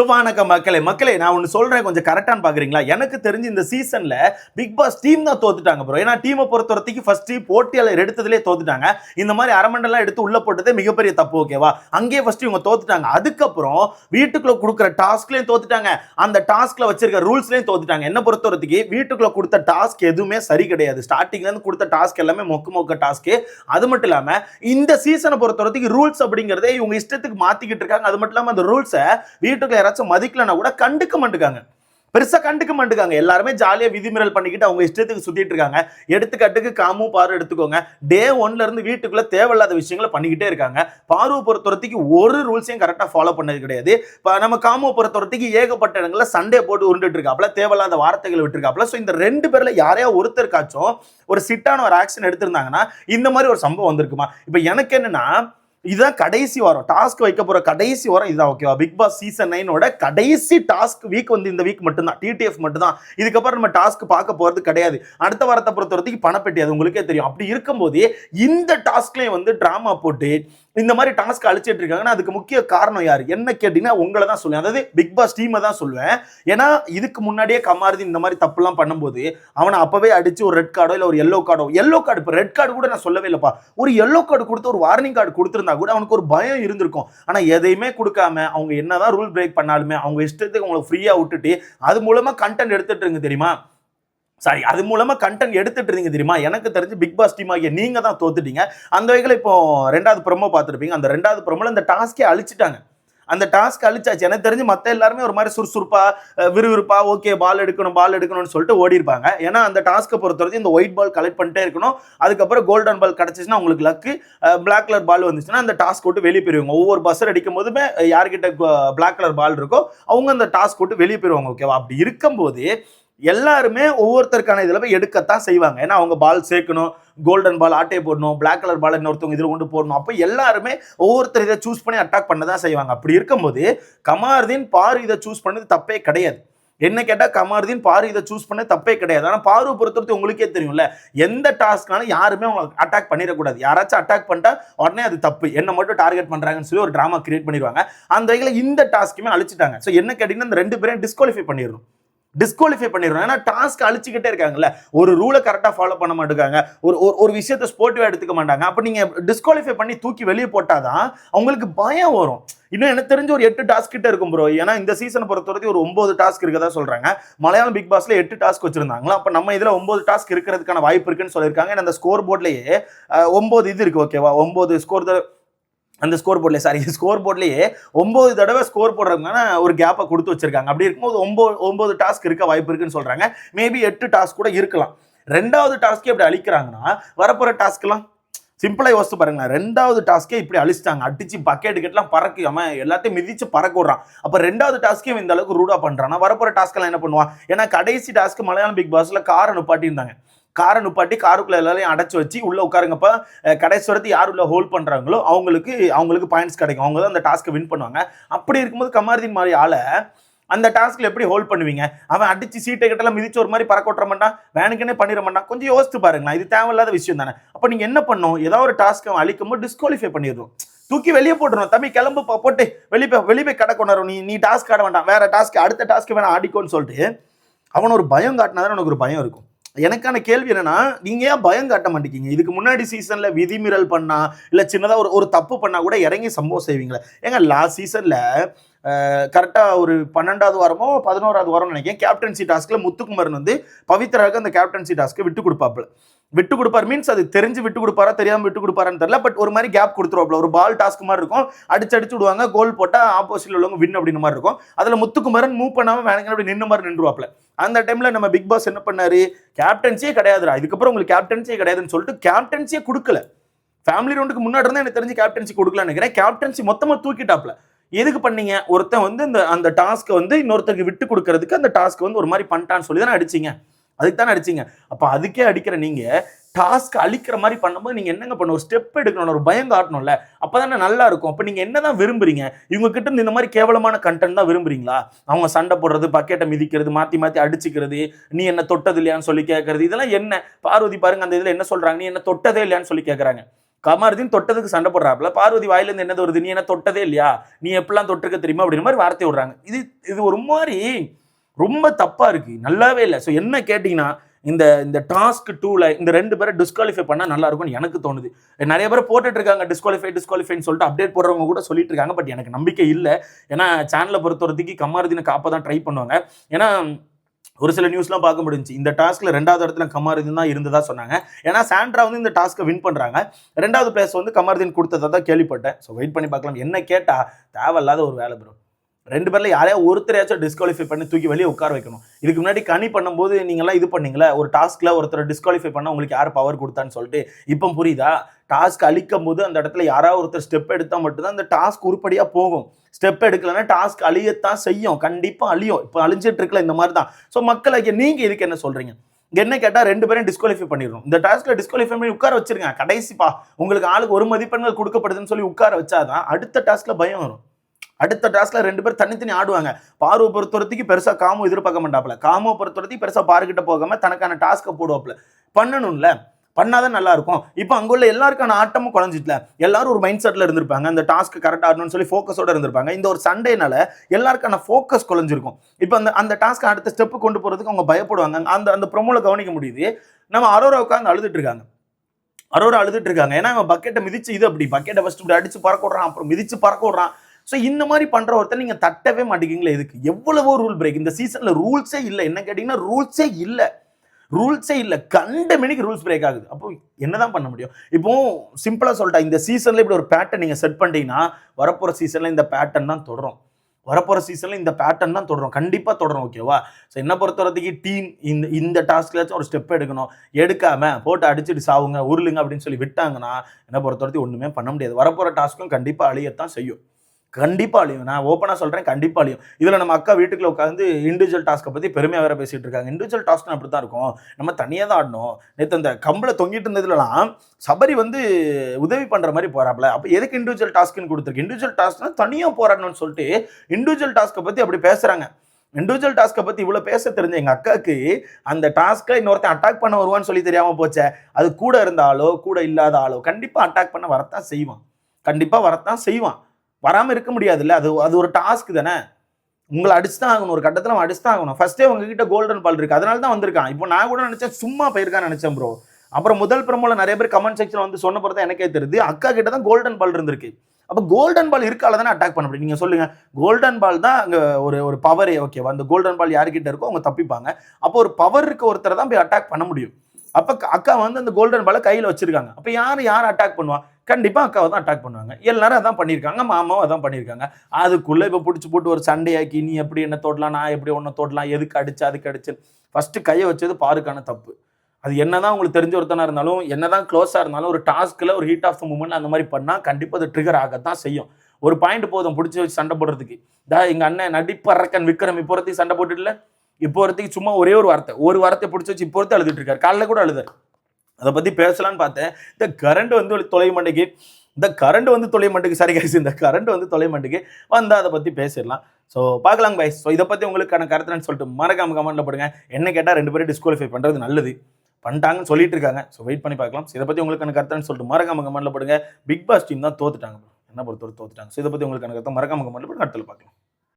So வணக்கம் மக்களே மக்களே நான் ஒன்று சொல்றேன் கொஞ்சம் கரெக்டான பாக்குறீங்களா? எனக்கு தெரிஞ்சு இந்த சீசன்ல பிக் பாஸ் டீம் தான் தோத்துட்டாங்க ப்ரோ ஏன்னா டீமை பொறுத்த வரைக்கும் ஃபஸ்ட்டு போட்டியாளர் எடுத்ததுலேயே தோத்துட்டாங்க. இந்த மாதிரி அரமண்டெல்லாம் எடுத்து உள்ள போட்டதே மிகப்பெரிய தப்பு ஓகேவா அங்கேயே ஃபஸ்ட்டு இவங்க தோத்துட்டாங்க. அதுக்கப்புறம் வீட்டுக்குள்ள கொடுக்குற டாஸ்க்லேயும் தோத்துட்டாங்க. அந்த டாஸ்க்ல வச்சிருக்க ரூல்ஸ்லயும் தோத்துட்டாங்க. என்ன பொறுத்த வரைக்கும் வீட்டுக்குள்ள கொடுத்த டாஸ்க் எதுவுமே சரி கிடையாது. ஸ்டார்டிங்ல இருந்து கொடுத்த டாஸ்க் எல்லாமே மொக்க மொக்க டாஸ்க் அது மட்டும் இல்லாம இந்த சீசனை பொறுத்த வரைக்கும் ரூல்ஸ் அப்படிங்கறதே இவங்க இஷ்டத்துக்கு மாத்திக்கிட்டு இருக்காங்க. அது மட்டும் இல்லாம அந்த ரூல்ஸை வீட்டுக்குள்ளே யாராச்சும் மதிக்கலன்னா கூட கண்டுக்க மாட்டுக்காங்க. பெருசாக கண்டுக்க மாட்டுக்காங்க. எல்லாருமே ஜாலியாக விதிமீறல் பண்ணிக்கிட்டு அவங்க இஷ்டத்துக்கு சுற்றிட்டு இருக்காங்க. எடுத்துக்காட்டுக்கு காமு பாரு எடுத்துக்கோங்க. டே ஒன்ல இருந்து வீட்டுக்குள்ள தேவையில்லாத விஷயங்களை பண்ணிக்கிட்டே இருக்காங்க. பார்வை பொறுத்தவரத்துக்கு ஒரு ரூல்ஸையும் கரெக்டாக ஃபாலோ பண்ணது கிடையாது. இப்போ நம்ம காமு பொறுத்தவரத்துக்கு ஏகப்பட்ட இடங்களில் சண்டே போட்டு உருண்டுட்டு இருக்காப்ல தேவையில்லாத வார்த்தைகளை விட்டுருக்காப்புல. ஸோ இந்த ரெண்டு பேரில் யாரையா ஒருத்தருக்காச்சும் ஒரு சிட்டான ஒரு ஆக்ஷன் எடுத்திருந்தாங்கன்னா இந்த மாதிரி ஒரு சம்பவம் வந்திருக்குமா? இப்போ எனக்கு என்னன்னா இதுதான் கடைசி வாரம். டாஸ்க் வைக்க போற கடைசி வாரம் இதுதான் ஓகேவா பிக் பாஸ் சீசன் நைனோட கடைசி டாஸ்க் வீக் வந்து இந்த வீக் மட்டும்தான். டிடிஎஃப் மட்டும்தான். இதுக்கப்புறம் நம்ம டாஸ்க் பார்க்க போறது கிடையாது. அடுத்த வாரத்தை பொறுத்த வரைக்கும் பணப்பெட்டி அது உங்களுக்கே தெரியும். அப்படி இருக்கும்போது இந்த டாஸ்க்லயும் வந்து டிராமா போட்டு இந்த மாதிரி டாஸ்க் அழிச்சிட்டு இருக்காங்கன்னா அதுக்கு முக்கிய காரணம் யார்? என்ன கேட்டீங்கன்னா உங்களை தான் சொல்லுவேன். அதாவது பிக் பாஸ் டீமை தான் சொல்லுவேன். ஏன்னா இதுக்கு முன்னாடியே கமாரதி இந்த மாதிரி தப்புலாம் பண்ணும்போது அவனை அப்பவே அடிச்சு ஒரு ரெட் கார்டோ இல்லை ஒரு எல்லோ கார்டோ எல்லோ கார்டு இப்போ ரெட் கார்டு கூட நான் சொல்லவே இல்லைப்பா. ஒரு எல்லோ கார்டு கொடுத்து ஒரு வார்னிங் கார்டு கொடுத்துருந்தா கூட அவனுக்கு ஒரு பயம் இருந்திருக்கும். ஆனால் எதையுமே கொடுக்காம அவங்க என்னதான் ரூல் பிரேக் பண்ணாலுமே அவங்க இஷ்டத்துக்கு அவங்களை ஃப்ரீயாக விட்டுட்டு அது மூலமா கண்டென்ட் எடுத்துட்டு இருங்க தெரியுமா? சாரி அது மூலமா கண்டென்ட் எடுத்துட்டு இருந்தீங்க தெரியுமா? எனக்கு தெரிஞ்சு பிக் பாஸ் டீம் ஆகிய நீங்க தான் தோத்துட்டீங்க. அந்த வகையில் இப்போ ரெண்டாவது ப்ரொமோ பார்த்துருப்பீங்க. அந்த ரெண்டாவது ப்ரொமோல அந்த டாஸ்கே அழிச்சிட்டாங்க. அந்த டாஸ்க் அழிச்சாச்சு. எனக்கு தெரிஞ்சு மற்ற எல்லாருமே ஒரு மாதிரி சுறுசுறுப்பா விறுவிறுப்பா ஓகே பால் எடுக்கணும் பால் எடுக்கணும்னு சொல்லிட்டு ஓடி இருப்பாங்க ஏன்னா அந்த டாஸ்க்கை பொறுத்த வரைக்கும் இந்த ஒயிட் பால் கலெக்ட் பண்ணிட்டே இருக்கணும். அதுக்கப்புறம் கோல்டன் பால் கிடச்சிச்சுன்னா உங்களுக்கு லக்கு பிளாக் கலர் பால் வந்துச்சுன்னா அந்த டாஸ்க் விட்டு வெளியே போயிருவாங்க. ஒவ்வொரு பஸ்ஸர் அடிக்கும் போதுமே யார்கிட்ட பிளாக் கலர் பால் இருக்கோ அவங்க அந்த டாஸ்க் விட்டு வெளியே போயிருவாங்க ஓகேவா அப்படி இருக்கும்போது எல்லாருமே ஒவ்வொருத்தருக்கான இதில் போய் எடுக்கத்தான் செய்வாங்க. ஏன்னா அவங்க பால் சேர்க்கணும் கோல்டன் பால் ஆட்டையை போடணும் பிளாக் கலர் பால் இன்னொருத்தவங்க இதில் கொண்டு போடணும். அப்போ எல்லாருமே ஒவ்வொருத்தர் இதை சூஸ் பண்ணி அட்டாக் பண்ண தான் செய்வாங்க. அப்படி இருக்கும்போது கமாருதீன் பாரு இதை சூஸ் பண்ணது தப்பே கிடையாது. என்ன கேட்டால் கமாருதீன் பாரு இதை சூஸ் பண்ண தப்பே கிடையாது. ஆனால் பாரு பொறுத்தவரைக்கும் உங்களுக்கே தெரியும்ல எந்த டாஸ்க்னாலும் யாருமே அவங்க அட்டாக் பண்ணிடக்கூடாது. யாராச்சும் அட்டாக் பண்ணிட்டா உடனே அது தப்பு. என்ன மட்டும் டார்கெட் பண்ணுறாங்கன்னு சொல்லி ஒரு ட்ராமா கிரியேட் பண்ணிடுவாங்க. அந்த வகையில் இந்த டாஸ்க்குமே அழிச்சிட்டாங்க. ஸோ என்ன கேட்டிங்கன்னா இந்த ரெண்டு பேரையும் டிஸ்குவாலிஃபை பண்ணிடணும். டிஸ்குவாலிஃபை பண்ணிடுறோம். ஏன்னா டாஸ்க் அழிச்சுக்கிட்டே இருக்காங்கல்ல. ஒரு ரூலை கரெக்டாக ஃபாலோ பண்ண மாட்டேங்காங்க ஒரு ஒரு ஒரு விஷயத்த ஸ்போர்ட்டிவாக எடுத்துக்க மாட்டாங்க. அப்போ நீங்கள் டிஸ்குவாலிஃபை பண்ணி தூக்கி வெளியே போட்டாதான் அவங்களுக்கு பயம் வரும். இன்னும் எனக்கு தெரிஞ்ச ஒரு எட்டு டாஸ்க் கிட்ட இருக்கும் ப்ரோ ஏன்னா இந்த சீசனை பொறுத்த வரைக்கும் ஒரு ஒன்பது டாஸ்க் இருக்கதா சொல்றாங்க. மலையாளம் பிக் பாஸ்ல எட்டு டாஸ்க் வச்சிருந்தாங்களா. அப்ப நம்ம இதுல ஒன்பது டாஸ்க் இருக்கிறதுக்கான வாய்ப்பு இருக்குன்னு சொல்லியிருக்காங்க. ஏன்னா அந்த ஸ்கோர் போர்ட்லயே ஒன்பது இது இருக்கு ஓகேவா ஒன்பது ஸ்கோர் அந்த ஸ்கோர் போர்ட்லேயே சாரி ஸ்கோர் போர்ட்லேயே ஒம்பது தடவை ஸ்கோர் போடுறதுக்கான ஒரு கேப்பை கொடுத்து வச்சிருக்காங்க. அப்படி இருக்கும்போது ஒம்பது ஒம்பது டாஸ்க் இருக்க வாய்ப்பு இருக்குன்னு சொல்கிறாங்க மேபி எட்டு டாஸ்க் கூட இருக்கலாம். ரெண்டாவது டாஸ்க்கே இப்படி அழிக்கிறாங்கன்னா வரப்போகிற டாஸ்க்லாம் சிம்பிளாக யோசிச்சு பாருங்களேன். ரெண்டாவது டாஸ்க்கே இப்படி அழிச்சிட்டாங்க. அடிச்சு பக்கெட் கெட்லாம் பறக்காம எல்லாத்தையும் மிதிச்சு பறக்க விடுறான். அப்போ ரெண்டாவது டாஸ்க்கே இந்த அளவுக்கு ரூடாக பண்ணுறான் வரப்போகிற டாஸ்க்கெல்லாம் என்ன பண்ணுவான்? ஏன்னா கடைசி டாஸ்க்கு மலையாளம் பிக் பாஸில் கார் அனுப்பாட்டியிருந்தாங்க. காரை நுப்பாட்டி காருக்குள்ள எல்லாரையும் அடைச்சி வச்சு உள்ள உட்காருங்கப்ப கடைசி வரைக்கும் யார் உள்ள ஹோல்ட் பண்றாங்களோ அவங்களுக்கு அவங்களுக்கு பாயிண்ட்ஸ் கிடைக்கும். அவங்க தான் அந்த டாஸ்க்கை வின் பண்ணுவாங்க. அப்படி இருக்கும்போது கமாரதின் மாதிரி ஆளை அந்த டாஸ்க்ல எப்படி ஹோல்ட் பண்ணுவீங்க? அவன் அடிச்சு சீட்டை கிட்டலாம் மிதிச்சு ஒரு மாதிரி பறக்க விட்ற மாட்டான்? வேணுக்குன்னே பண்ணிட மாட்டான்? கொஞ்சம் யோசித்து பாருங்களேன். இது தேவையில்லாத விஷயம் தானே. அப்போ நீங்க என்ன பண்ணும்? ஏதாவது ஒரு டாஸ்க் அவன் அழிக்கும் போது டிஸ்குவாலிஃபை பண்ணிடுவோம் தூக்கி வெளியே போட்டுரும் தம்பி கிளம்பு போட்டு வெளியே போய் வெளியே போய் கடை கொண்டாடும் நீ நீ டாஸ்க் ஆட வேண்டாம். வேற டாஸ்க் அடுத்த டாஸ்க் வேணாம் ஆடிக்கோன்னு சொல்லிட்டு அவன் ஒரு பயம் காட்டினா தான் உனக்கு ஒரு பயம் இருக்கும். எனக்கான கேள்வி என்னன்னா நீங்க ஏன் பயம் காட்ட மாட்டேங்கிங்க இதுக்கு முன்னாடி சீசன்ல விதிமீறல் பண்ணா இல்ல சின்னதா ஒரு ஒரு தப்பு பண்ணா கூட இறங்கி சம்பவம் செய்வீங்களா? ஏங்க லாஸ்ட் சீசன்ல கரெக்டாக ஒரு பன்னெண்டாவது வாரமோ பதினோராவது வாரம் நினைக்கிறேன் கேப்டன்சி டாஸ்கில் முத்துக்குமரன் வந்து பவித்ராவுக்கு அந்த கேப்டன்சி டாஸ்க்கு விட்டு கொடுப்பாப்புல. விட்டு கொடுப்பார் மீன்ஸ் அது தெரிஞ்சு விட்டு கொடுப்பாரா தெரியாமல் விட்டு கொடுப்பாரான்னு தெரியல பட் ஒரு மாதிரி கேப் கொடுத்துருவாப்ல ஒரு பால் டாஸ்க் மாதிரி இருக்கும் அடிச்சு அடிச்சு விடுவாங்க கோல் போட்டால் ஆப்போசிட்ல உள்ளவங்க வின் அப்படின்னு மாதிரி இருக்கும். அதில் முத்துக்குமரன் மூவ் பண்ணாமல் வேணுங்க அப்படி நின்று மாதிரி நின்றுவாப்ல அந்த டைம்ல நம்ம பிக் பாஸ் என்ன பண்ணாரு? கேப்டன்சியே கிடையாதுடா. இதுக்கப்புறம் உங்களுக்கு கேப்டன்சியே கிடையாதுன்னு சொல்லிட்டு கேப்டன்சியே கொடுக்கல. ஃபேமிலி ரவுண்டுக்கு முன்னாடி இருந்தால் எனக்கு தெரிஞ்சு கேப்டன்சி கொடுக்கலான்னு நினைக்கிறேன். கேப்டன்சி மொத்தமாக தூக்கிட்டாப்ல எதுக்கு பண்ணீங்க? ஒருத்தன் வந்து இந்த அந்த டாஸ்க்கை வந்து இன்னொருத்தருக்கு விட்டு கொடுக்கறதுக்கு அந்த டாஸ்க் வந்து ஒரு மாதிரி பண்ணிட்டான்னு சொல்லி தானே அடிச்சீங்க. அதுக்கு தானே அடிச்சீங்க. அப்போ அதுக்கே அடிக்கிற நீங்கள் டாஸ்க் அழிக்கிற மாதிரி பண்ணும்போது நீங்க என்னங்க பண்ணணும்? ஒரு ஸ்டெப் எடுக்கணும் ஒரு பயம் காட்டணும்ல. அப்பதானே நல்லா இருக்கும். அப்போ நீங்க என்னதான் விரும்புறீங்க? இவங்க கிட்ட இருந்து இந்த மாதிரி கேவலமான கண்டென்ட் தான் விரும்புறீங்களா? அவங்க சண்டை போடுறது பக்கெட்டை மிதிக்கிறது மாத்தி மாத்தி அடிச்சுக்கிறது நீ என்ன தொட்டது இல்லையான்னு சொல்லி கேட்கறது இதெல்லாம் என்ன? பார்வதி பாருங்க அந்த இதுல என்ன சொல்றாங்க? நீ என்ன தொட்டதே இல்லையான்னு சொல்லி கேட்கறாங்க கமருதீன் தொட்டதுக்கு சண்டை போடுறாப்புல. பார்வதி வாயிலிருந்து என்னது வருது? நீ என்ன தொட்டதே இல்லையா? நீ எப்படிலாம் தொட்டிருக்க தெரியுமா? அப்படின்ற மாதிரி வார்த்தை விடுறாங்க. இது இது ஒரு மாதிரி ரொம்ப தப்பா இருக்கு. நல்லாவே இல்லை. ஸோ என்ன கேட்டிங்கன்னா இந்த இந்த டாஸ்க் டூல இந்த ரெண்டு பேரை டிஸ்குவாலிஃபை பண்ணால் நல்லா இருக்கும்னு எனக்கு தோணுது. நிறைய பேர் போட்டுட்டு இருக்காங்க டிஸ்குவாலிஃபை டிஸ்குவாலிஃபைன்னு சொல்லிட்டு அப்டேட் போடுறவங்க கூட சொல்லிட்டு இருக்காங்க பட் எனக்கு நம்பிக்கை இல்லை. ஏன்னா சேனலை பொறுத்தவரத்துக்கு கமாருதீனை காப்ப தான் ட்ரை பண்ணுவாங்க. ஏன்னா ஒரு சில நியூஸ்லாம் பார்க்க முடிஞ்சு இந்த டாஸ்க்கில் ரெண்டாவது இடத்துல கமாருதீன் தான் இருந்ததா சொன்னாங்க. ஏன்னா சாண்ட்ரா வந்து இந்த டாஸ்க்கை வின் பண்ணுறாங்க ரெண்டாவது பிளேஸ் வந்து கமாருதீன் கொடுத்ததா தான் கேள்விப்பட்டேன். ஸோ வெயிட் பண்ணி பார்க்கலாம். என்ன கேட்டால் தேவையில்லாத ஒரு வேலை ப்ரோ ரெண்டு பேர்ல யாரையா ஒருத்தரையாச்சும் டிஸ்குவாலிஃபை பண்ணி தூக்கி வெளியே உட்கார வைக்கணும். இதுக்கு முன்னாடி கனி பண்ணும்போது நீங்களாம் இது பண்ணீங்களே? ஒரு டாஸ்க்ல ஒருத்தரை டிஸ்குவாலிஃபை பண்ண உங்களுக்கு யார் பவர் கொடுத்தான்னு சொல்லிட்டு இப்போ புரியுதா? டாஸ்க் அழிக்கும் போது அந்த இடத்துல யாராவது ஒருத்தர் ஸ்டெப் எடுத்தால் மட்டும்தான் அந்த டாஸ்க் உருப்படியா போகும். ஸ்டெப் எடுக்கலன்னா டாஸ்க் அழியத்தான் செய்யும். கண்டிப்பாக அழியும். இப்போ அழிஞ்சிட்டு இருக்கல இந்த மாதிரி தான் ஸோ மக்களுக்கு நீங்க இதுக்கு என்ன சொல்றீங்க? என்ன கேட்டால் ரெண்டு பேரும் டிஸ்குவாலிஃபை பண்ணிடணும். இந்த டாஸ்க்கில் டிஸ்குவாலிஃபை பண்ணி உட்கார வச்சிருங்க. கடைசிப்பா. உங்களுக்கு ஆளுக்கு ஒரு மதிப்பெண்கள் கொடுக்கப்படுதுன்னு சொல்லி உட்கார வச்சாதான் அடுத்த டாஸ்க்கில் பயம் வரும். அடுத்த டாஸ்ல ரெண்டு பேர் தனித்தனி ஆடுவாங்க. பார்வை பொறுத்தவரத்துக்கு பெருசா காமோ எதிர்பார்க்க மாட்டாப்ல காமோ பொறுத்தவரைக்கும் பெருசா பாருக்கிட்ட போகாம தனக்கான டாஸ்க்கை போடுவாப்ல பண்ணணும்ல. பண்ணாதான் நல்லா இருக்கும் இப்போ அங்குள்ள எல்லாருக்கான ஆட்டமும் குறைஞ்சிட்டல எல்லாரும் ஒரு மைண்ட் செட்ல இருந்திருப்பாங்க. அந்த டாஸ்க் கரெக்ட் ஆடணும்னு சொல்லி ஃபோக்கஸோட இருந்திருப்பாங்க. இந்த ஒரு சண்டேனால எல்லாருக்கான ஃபோக்கஸ் குறைஞ்சிருக்கும். இப்போ அந்த அந்த டாஸ்க் அடுத்த ஸ்டெப் கொண்டு போறதுக்கு அவங்க பயப்படுவாங்க. அந்த அந்த ப்ரொமோல கவனிக்க முடியுது. நம்ம அரோரா உட்காந்து அழுதுட்டு இருக்காங்க. அரோரா அழுதுட்டு இருக்காங்க. ஏன்னா அவன் பக்கெட்டை மிதிச்சு இது அப்படி பக்கெட்டை ஃபஸ்ட்டு இப்படி அடிச்சு பறக்க விடுறான் அப்புறம் மிதிச்சு பறக்க விடுறான். ஸோ இந்த மாதிரி பண்ற ஒருத்தர் நீங்க தட்டவே மாட்டேங்கிங்களே எதுக்கு? எவ்வளவோ ரூல் பிரேக் இந்த சீசன்ல ரூல்ஸே இல்லை. என்ன கேட்டீங்கன்னா ரூல்ஸே இல்லை. ரூல்ஸே இல்லை. கண்ட மணிக்கு ரூல்ஸ் பிரேக் ஆகுது. அப்போ என்னதான் பண்ண முடியும்? இப்போ சிம்பிளா சொல்லிட்டா இந்த சீசன்ல இப்படி ஒரு பேட்டர்ன் நீங்க செட் பண்ணிட்டீங்கன்னா வரப்போற சீசன்ல இந்த பேட்டர்ன் தான் தொடரும். வரப்போகிற சீசனில் இந்த பேட்டர்ன் தான் தொடரும். கண்டிப்பாக தொடரும் ஓகேவா ஸோ என்ன பொறுத்தவரத்துக்கு டீம் இந்த இந்த டாஸ்க்லாச்சும் ஒரு ஸ்டெப் எடுக்கணும். எடுக்காமல் போட்டு அடிச்சுட்டு சாவுங்க உருளுங்க அப்படின்னு சொல்லி விட்டாங்கன்னா என்ன பொறுத்தவரத்துக்கு ஒன்றுமே பண்ண முடியாது. வரப்போகிற டாஸ்க்கும் கண்டிப்பாக அழியத்தான் செய்யும். கண்டிப்பாக அழியும். நான் ஓப்பனாக சொல்கிறேன் கண்டிப்பாக அழியும். இதில் நம்ம அக்கா வீட்டுக்குள்ள உட்காந்து இண்டிவிஜுவல் டாஸ்க்கை பற்றி பெருமையாக வேறு பேசிகிட்டு இருக்காங்க. இண்டிவிஜுவல் டாஸ்க்னு அப்படி தான் இருக்கும். நம்ம தனியாக தான் ஆடணும். நேற்று அந்த கம்பளை தொங்கிட்டு இருந்ததுலலாம் சபரி வந்து உதவி பண்ணுற மாதிரி போறாப்ல. அப்போ எதுக்கு இண்டிவிஜுவல் டாஸ்க்குன்னு கொடுத்துருக்கு? இண்டிவிஜுவல் டாஸ்க்னா தனியாக போராடணும்னு சொல்லிட்டு இண்டிவிஜுவல் டாஸ்க்கை பற்றி அப்படி பேசுகிறாங்க இண்டிவிஜுவல் டாஸ்க்கை பற்றி இவ்வளோ பேச தெரிஞ்ச எங்கள் அக்காவுக்கு அந்த டாஸ்க்கை இன்னொருத்தன் அட்டாக் பண்ண வருவான்னு சொல்லி தெரியாமல் போச்சே. அது கூட இருந்த ஆளோ கூட இல்லாத ஆளோ கண்டிப்பாக அட்டாக் பண்ண வரத்தான் செய்வான். கண்டிப்பாக வரத்தான் செய்வான். வராமல் இருக்க முடியாதுல்ல. அது அது ஒரு டாஸ்க் தானே? உங்களை அடிச்சு தான் ஆகணும் ஒரு கட்டத்தில் அவன் அடிச்சு தான் ஆகணும் ஃபஸ்ட்டே உங்ககிட்ட கோல்டன் பால் இருக்கு. அதனால தான் வந்திருக்கான். இப்போ நான் கூட நினச்சேன் சும்மா போயிருக்கான்னு நினச்சேன் ப்ரோ அப்புறம் முதல் பிரமோல நிறைய பேர் கமெண்ட் செக்ஷன் வந்து சொன்ன பிறகு எனக்கே தெரியுது. அக்கா கிட்ட தான் கோல்டன் பால் இருந்திருக்கு. அப்போ கோல்டன் பால் இருக்கால தானே அட்டாக் பண்ண முடியும்? நீங்கள் சொல்லுங்கள் கோல்டன் பால் தான் அங்கே ஒரு ஒரு பவரே ஓகேவா அந்த கோல்டன் பால் யாருக்கிட்ட இருக்கோ அவங்க தப்பிப்பாங்க. அப்போ ஒரு பவர் இருக்க ஒருத்தரை தான் போய் அட்டாக் பண்ண முடியும். அப்போ அக்கா வந்து அந்த கோல்டன் பாலை கையில் வச்சிருக்காங்க. அப்போ யார் யார் அட்டாக் பண்ணுவா? கண்டிப்பாக அக்காவை தான் அட்டாக் பண்ணுவாங்க. எல்லாரும் அதான் பண்ணியிருக்காங்க. மாமாவும் அதான் பண்ணியிருக்காங்க. அதுக்குள்ளே இப்போ பிடிச்சி போட்டு ஒரு சண்டையாக்கி நீ எப்படி என்ன தோட்டலாம் நான் எப்படி ஒன்று தோட்டலாம் எதுக்கு அடிச்சு அதுக்கு அடிச்சு ஃபஸ்ட்டு கையை வச்சது பாருக்கான தப்பு. அது என்னதான் உங்களுக்கு தெரிஞ்ச ஒருத்தனா இருந்தாலும் என்னதான் க்ளோஸாக இருந்தாலும் ஒரு டாஸ்க்கில் ஒரு ஹீட் ஆஃப் த மூமெண்ட் அந்த மாதிரி பண்ணால் கண்டிப்பாக அது ட்ரிகர் ஆகத்தான் செய்யும். ஒரு பாயிண்ட் போதும். பிடிச்சி வச்சு சண்டை போடுறதுக்கு. தா எங்கள் அண்ணன் நடிப்பறக்கன் விக்ரம் இப்போ சண்டை போட்டுட்டுல? இப்போ ஒருத்தைக்கு சும்மா ஒரே ஒரு வார்த்தை ஒரு வார்த்தை பிடிச்சி வச்சு இப்போ ஒருத்தர் அழுதுட்டு இருக்காரு. காலைல கூட அழுதார் அதை பத்தி பேசலாம்னு பார்த்தேன். இந்த கரண்ட் வந்து தொலை மண்டைக்கு இந்த கரண்ட் வந்து தொலை மண்டுக்கு சாரி கைஸ் இந்த கரண்ட் வந்து தொலை மண்டுக்கு வந்தால் அதை பத்தி பேசிடலாம். ஸோ பார்க்கலாம் கைஸ் ஸோ இதை பத்தி உங்களுக்கான கருத்துன்னு சொல்லிட்டு மறக்காம கமெண்ட்ல போடுங்க. என்ன கேட்டால் ரெண்டு பேரும் டிஸ்குவாலிஃபை பண்றது நல்லது. பண்ணிட்டாங்கன்னு சொல்லிட்டு இருக்காங்க. ஸோ வெயிட் பண்ணி பார்க்கலாம். ஸோ இதை பத்தி உங்களுக்கான கருத்துன்னு சொல்லிட்டு மறக்காம கமெண்ட்ல போடுங்க. பிக் பாஸ் டீம் தான் தோத்துட்டாங்க. என்ன பொறுத்தவரை தோத்துட்டாங்க. ஸோ இதை பத்தி உங்களுக்கான கருத்தை மறக்காம கமெண்ட்ல போடுங்க. அடுத்தல பார்க்கலாம்.